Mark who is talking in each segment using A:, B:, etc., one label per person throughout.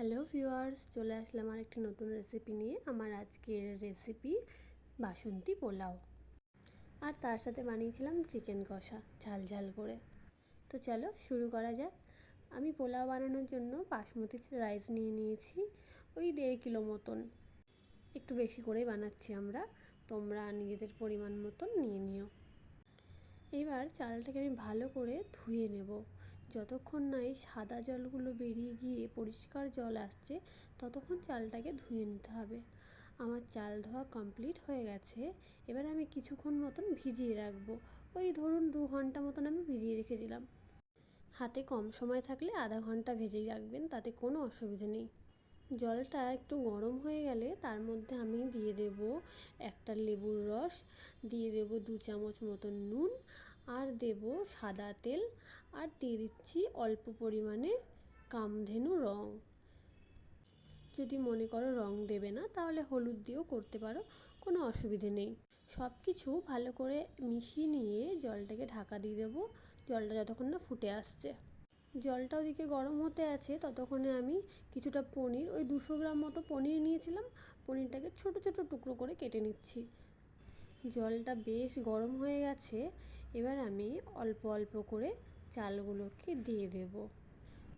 A: Hello viewers চলে আসলাম আর একটি নতুন রেসিপি নিয়ে আমার আজকের রেসিপি বাসন্তী পোলাও। আর তার সাথে বানিয়েছিলাম চিকেন কষা, ঝাল ঝাল করে। তো চলো শুরু করা যাক। আমি পোলাও বানানোর জন্য বাসমতি রাইস নিয়ে নিয়েছি, ওই দেড় কিলো মতন। একটু বেশি করেই বানাচ্ছি আমরা। তোমরা নিজেদের পরিমাণ মতন নিয়ে নিও। এবার চালটাকে আমি ভালো করে ধুয়ে নেব। যতক্ষণ না এই সাদা জলগুলো বেরিয়ে গিয়ে পরিষ্কার জল আসছে, ততক্ষণ চালটাকে ধুয়ে নিতে হবে। আমার চাল ধোয়া কমপ্লিট হয়ে গেছে। এবার আমি কিছুক্ষণ মতন ভিজিয়ে রাখব। ওই ধরুন দু ঘণ্টা মতন আমি ভিজিয়ে রেখেছিলাম। হাতে কম সময় থাকলে আধা ঘণ্টা ভেজেই রাখবেন, তাতে কোনো অসুবিধে নেই। জলটা একটু গরম হয়ে গেলে তার মধ্যে আমি দিয়ে দেব একটা লেবুর রস, দিয়ে দেব দু চামচ মতন নুন আর দেব সাদা তেল আর দিয়ে দিচ্ছি অল্প পরিমাণে কামধেনু রং। যদি মনে করো রং দেবে না, তাহলে হলুদ দিয়েও করতে পারো, কোনো অসুবিধে নেই। সব কিছু ভালো করে মিশিয়ে নিয়ে জলটাকে ঢাকা দিয়ে দেবো, জলটা যতক্ষণ না ফুটে আসছে। জলটা ওদিকে গরম হতে আছে, ততক্ষণে আমি কিছুটা পনির, ওই দুশো গ্রাম মতো পনির নিয়েছিলাম, পনিরটাকে ছোট ছোট টুকরো করে কেটে নিচ্ছি। জলটা বেশ গরম হয়ে গেছে এবার আমি অল্প অল্প করে চালগুলোকে দিয়ে দেব।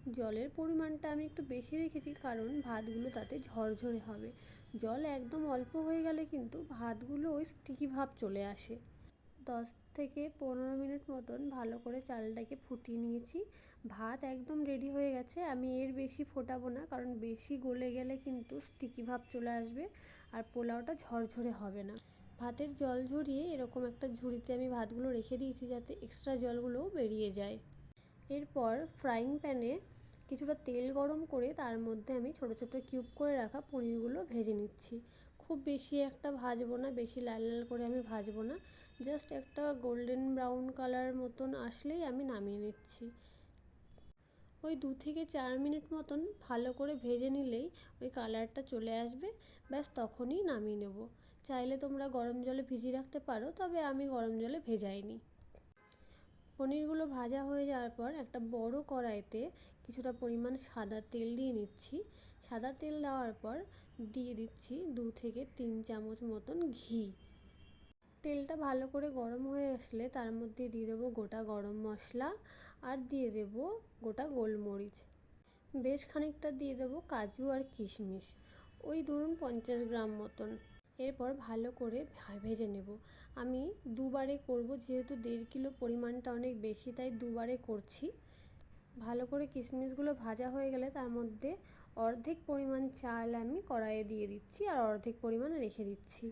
A: জলের পরিমাণটা আমি একটু বেশি রেখেছি কারণ ভাতগুলো তাতে ঝরঝরে হবে। জল একদম অল্প হয়ে গেলে কিন্তু ভাতগুলো ওই স্টিকি ভাব চলে আসে। দশ থেকে পনেরো মিনিট মতন ভালো করে চালটাকে ফুটিয়ে নিয়েছি। ভাত একদম রেডি হয়ে গেছে। আমি এর বেশি ফোটাবো না কারণ বেশি গলে গেলে কিন্তু স্টিকি ভাব চলে আসবে আর পোলাওটা ঝরঝরে হবে না। ভাতের জল ঝরিয়ে এরকম একটা ঝুড়িতে আমি ভাতগুলো রেখে দিয়েছি যাতে এক্সট্রা জলগুলোও বেরিয়ে যায়। এরপর ফ্রাইং প্যানে কিছুটা তেল গরম করে তার মধ্যে আমি ছোট ছোট কিউব করে রাখা পনিরগুলো ভেজে নিচ্ছি। খুব বেশি একটা ভাজবো না, বেশি লাল লাল করে আমি ভাজবো না জাস্ট একটা গোল্ডেন ব্রাউন কালার মতন আসলেই আমি নামিয়ে নিচ্ছি। ওই দু থেকে চার মিনিট মতন ভালো করে ভেজে নিলেই ওই কালারটা চলে আসবে, ব্যাস তখনই নামিয়ে নেব। চাইলে তোমরা গরম জলে ভিজিয়ে রাখতে পারো, তবে আমি গরম জলে ভেজাইনি। পনিরগুলো ভাজা হয়ে যাওয়ার পর একটা বড় কড়াইতে কিছুটা পরিমাণ সাদা তেল দিয়ে নিচ্ছি। সাদা তেল দেওয়ার পর দিয়ে দিচ্ছি দু থেকে তিন চামচ মতন ঘি। তেলটা ভালো করে গরম হয়ে আসলে তার মধ্যে দিয়ে দেবো গোটা গরম মশলা আর দিয়ে দেব গোটা গোলমরিচ। বেশ খানিকটা দিয়ে দেবো কাজু আর কিশমিশ। ওই ধরুন পঞ্চাশ গ্রাম মতন। এরপর ভালো করে ভেজে নেব। আমি দুবারে করব, যেহেতু দেড় কিলো পরিমাণটা অনেক বেশি, তাই দুবারে করছি। ভালো করে কিশমিশগুলো ভাজা হয়ে গেলে তার মধ্যে অর্ধেক পরিমাণ চাল আমি কড়াইয়ে দিয়ে দিচ্ছি আর অর্ধেক পরিমাণ রেখে দিচ্ছি।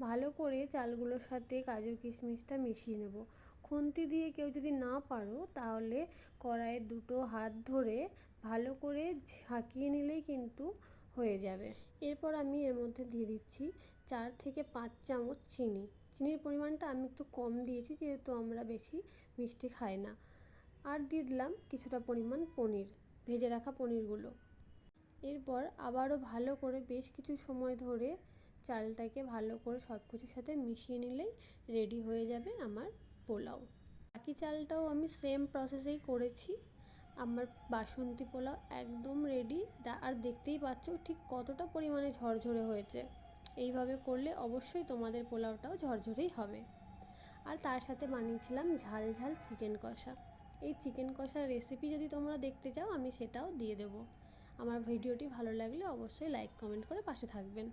A: ভালো করে চালগুলোর সাথে কাজু কিশমিশটা মিশিয়ে নেব। খুন্তি দিয়ে কেউ যদি না পারো, তাহলে কড়াইয়ের দুটো হাত ধরে ভালো করে ঝাঁকিয়ে নিলেই কিন্তু হয়ে যাবে। এরপর আমি এর মধ্যে দিয়ে দিচ্ছি চার থেকে পাঁচ চামচ চিনি। চিনির পরিমাণটা আমি একটু কম দিয়েছি, যেহেতু আমরা বেশি মিষ্টি খাই না। আর দিয়ে দিলাম কিছুটা পরিমাণ পনির, ভেজে রাখা পনিরগুলো। এরপর আবারও ভালো করে বেশ কিছু সময় ধরে চালটাকে ভালো করে সব কিছুর সাথে মিশিয়ে নিলেই রেডি হয়ে যাবে আমার পোলাও। বাকি চালটাও আমি সেম প্রসেসেই করেছি। আমার বাসন্তী পোলাও একদম রেডি আর দেখতেই পাচ্ছ ঠিক কতটা পরিমাণে ঝরঝরে হয়েছে। এইভাবে করলে অবশ্যই তোমাদের পোলাওটাও ঝরঝরেই হবে। আর তার সাথে বানিয়েছিলাম ঝাল ঝাল চিকেন কষা। এই চিকেন কষার রেসিপি যদি তোমরা দেখতে চাও, আমি সেটাও দিয়ে দেবো। আমার ভিডিওটি ভালো লাগলে অবশ্যই লাইক কমেন্ট করে পাশে থাকবেন।